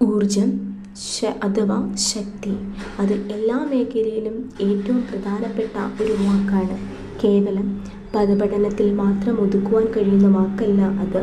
ഊർജം ശ അഥവാ ശക്തി. അത് എല്ലാ മേഖലയിലും ഏറ്റവും പ്രധാനപ്പെട്ട ഒരു വാക്കാണ്. കേവലം പദപഠനത്തിൽ മാത്രം ഒതുക്കുവാൻ കഴിയുന്ന വാക്കല്ല അത്.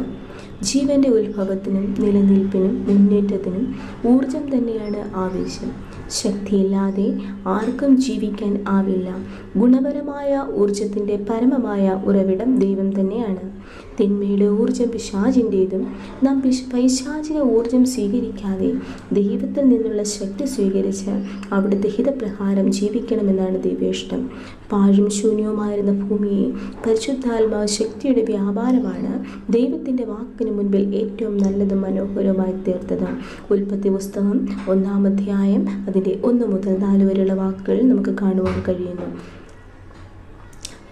ജീവന്റെ ഉത്ഭവത്തിനും നിലനിൽപ്പിനും മുന്നേറ്റത്തിനും ഊർജം തന്നെയാണ് ആവേശം. ശക്തിയില്ലാതെ ആർക്കും ജീവിക്കാൻ ആവില്ല. ഗുണപരമായ ഊർജത്തിന്റെ പരമമായ ഉറവിടം ദൈവം തന്നെയാണ്. തിന്മയുടെ ഊർജം പിശാചിന്റേതും നാം പിശ പൈശാചിക ഊർജം സ്വീകരിക്കാതെ ദൈവത്തിൽ നിന്നുള്ള ശക്തി സ്വീകരിച്ച് അവിടുത്തെ ഹിതപ്രകാരം ജീവിക്കണമെന്നാണ് ദൈവേഷ്ടം പാഴും ശൂന്യവുമായിരുന്ന ഭൂമിയെ പരിശുദ്ധാത്മാവ് ശക്തിയുടെ വ്യാപാരമാണ് ദൈവത്തിന്റെ വാക്കിന് മുൻപിൽ ഏറ്റവും നല്ലതും മനോഹരവുമായി തീർത്തത്. ഉൽപ്പത്തി പുസ്തകം ഒന്നാമധ്യായം അതിന്റെ ഒന്ന് മുതൽ നാല് വരെയുള്ള വാക്കുകൾ നമുക്ക് കാണുവാൻ കഴിയുന്നു.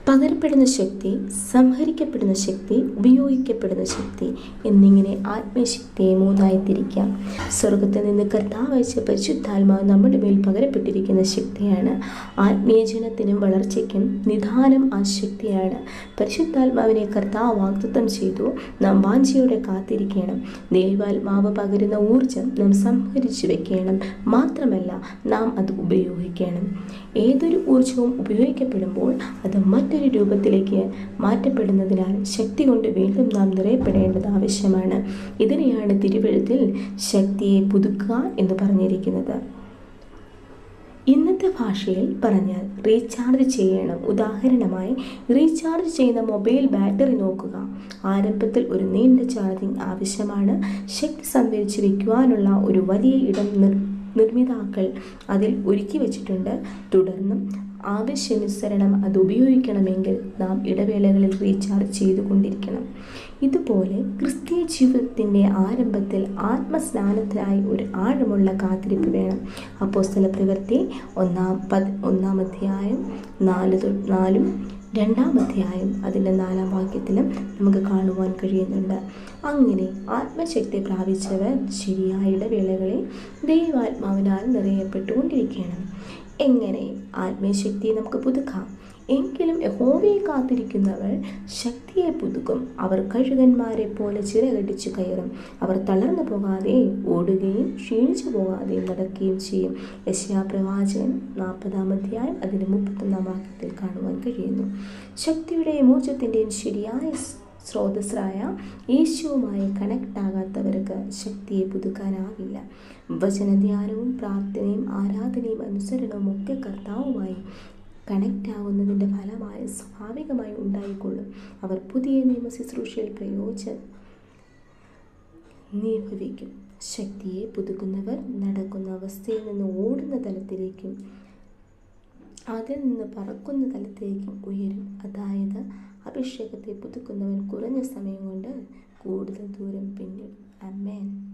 പകരപ്പെടുന്ന ശക്തി സംഹരിക്കപ്പെടുന്ന ശക്തി ഉപയോഗിക്കപ്പെടുന്ന ശക്തി എന്നിങ്ങനെ ആത്മീയശക്തിയെ മൂന്നായി തിരിക്കാം സ്വർഗത്തിൽ നിന്ന് കർത്താവ് അയച്ച പരിശുദ്ധാത്മാവ് നമ്മുടെ മേൽ പകരപ്പെട്ടിരിക്കുന്ന ശക്തിയാണ്. ആത്മീയജനത്തിനും വളർച്ചയ്ക്കും നിധാനം ആ ശക്തിയാണ്. പരിശുദ്ധാത്മാവിനെ കർത്താവ് വാഗ്ദത്തം ചെയ്തു. നാം വാഞ്ചയോടെ കാത്തിരിക്കണം. ദൈവാത്മാവ് പകരുന്ന ഊർജം നാം സംഹരിച്ചു വെക്കണം. മാത്രമല്ല നാം അത് ഉപയോഗിക്കണം. ഏതൊരു ഊർജവും ഉപയോഗിക്കപ്പെടുമ്പോൾ അത് മറ്റൊരു രൂപത്തിലേക്ക് മാറ്റപ്പെടുന്നതിനാൽ ശക്തി കൊണ്ട് വീണ്ടും നാം നിറയപ്പെടേണ്ടത് ആവശ്യമാണ്. ഇതിനെയാണ് തിരുവഴുത്തിൽ ശക്തിയെ പുതുക്കുക എന്ന് പറഞ്ഞിരിക്കുന്നത്. ഇന്നത്തെ ഭാഷയിൽ പറഞ്ഞാൽ റീചാർജ് ചെയ്യണം. ഉദാഹരണമായി റീചാർജ് ചെയ്യുന്ന മൊബൈൽ ബാറ്ററി നോക്കുക. ആരംഭത്തിൽ ഒരു നീണ്ട ചാർജിംഗ് ആവശ്യമാണ്. ശക്തി സംഭരിച്ച് വയ്ക്കുവാനുള്ള ഒരു വലിയ ഇടം നിർ നിർമ്മിതാക്കൾ അതിൽ ഒരുക്കി വച്ചിട്ടുണ്ട്. തുടർന്നും ആവശ്യാനുസരണം അത് ഉപയോഗിക്കണമെങ്കിൽ നാം ഇടവേളകളിൽ റീചാർജ് ചെയ്തുകൊണ്ടിരിക്കണം. ഇതുപോലെ ക്രിസ്തീയ ജീവിതത്തിന്റെ ആരംഭത്തിൽ ആത്മസ്നാനത്തിനായി ഒരു ആഴമുള്ള കാത്തിരിപ്പ് വേണം. അപ്പോസ്തല പ്രവൃത്തി ഒന്നാം പത് ഒന്നാം അധ്യായം നാല് നാലും രണ്ടാം അധ്യായം അതിന്റെ നാലാം വാക്യത്തിലും നമുക്ക് കാണുവാൻ കഴിയുന്നുണ്ട്. അങ്ങനെ ആത്മശക്തി പ്രാപിച്ചവർ ശരിയായ ഇടവേളകളിൽ ദൈവാത്മാവിനാൽ നിറയപ്പെട്ടുകൊണ്ടിരിക്കണം. എങ്ങനെ ആത്മീയശക്തിയെ നമുക്ക് പുതുക്കാം. എങ്കിലും യഹോവയെ കാത്തിരിക്കുന്നവർ ശക്തിയെ പുതുക്കും. അവർ കഴുകന്മാരെ പോലെ ചിറകടിച്ചു കയറും. അവർ തളർന്നു പോകാതെ ഓടുകയും ക്ഷീണിച്ചു പോകാതെയും നടക്കുകയും ചെയ്യും. യശ്യാപ്രവാചകൻ നാൽപ്പതാം അധ്യായം മുപ്പത്തൊന്നാം വാക്യത്തിൽ കാണുവാൻ കഴിയുന്നു. ശക്തിയുടെയും ഊർജത്തിന്റെയും ശരിയായ സ്രോതസ്സായ യേശുവുമായി കണക്ട് ആകാത്തവർക്ക് ശക്തിയെ പുതുക്കാനാവില്ല. വചനധ്യാനവും പ്രാർത്ഥനയും ആരാധനയും അനുസരണവും ഒക്കെ കർത്താവുമായി കണക്റ്റ് ആവുന്നതിന്റെ ഫലമായി സ്വാഭാവികമായി ഉണ്ടായിക്കൊള്ളും. അവർ പുതിയ നിയമ ശുശ്രൂഷയിൽ പ്രയോജ നിയോഗിക്കും ശക്തിയെ പുതുക്കുന്നവർ നടക്കുന്ന അവസ്ഥയിൽ നിന്ന് ഓടുന്ന തലത്തിലേക്കും അതിൽ നിന്ന് പറക്കുന്ന തലത്തിലേക്കും ഉയരും. അതായത് അഭിഷേകത്തെ പുതുക്കുന്നവൻ കുറഞ്ഞ സമയം കൊണ്ട് കൂടുതൽ ദൂരം പിന്നിടും. അമ്മേൻ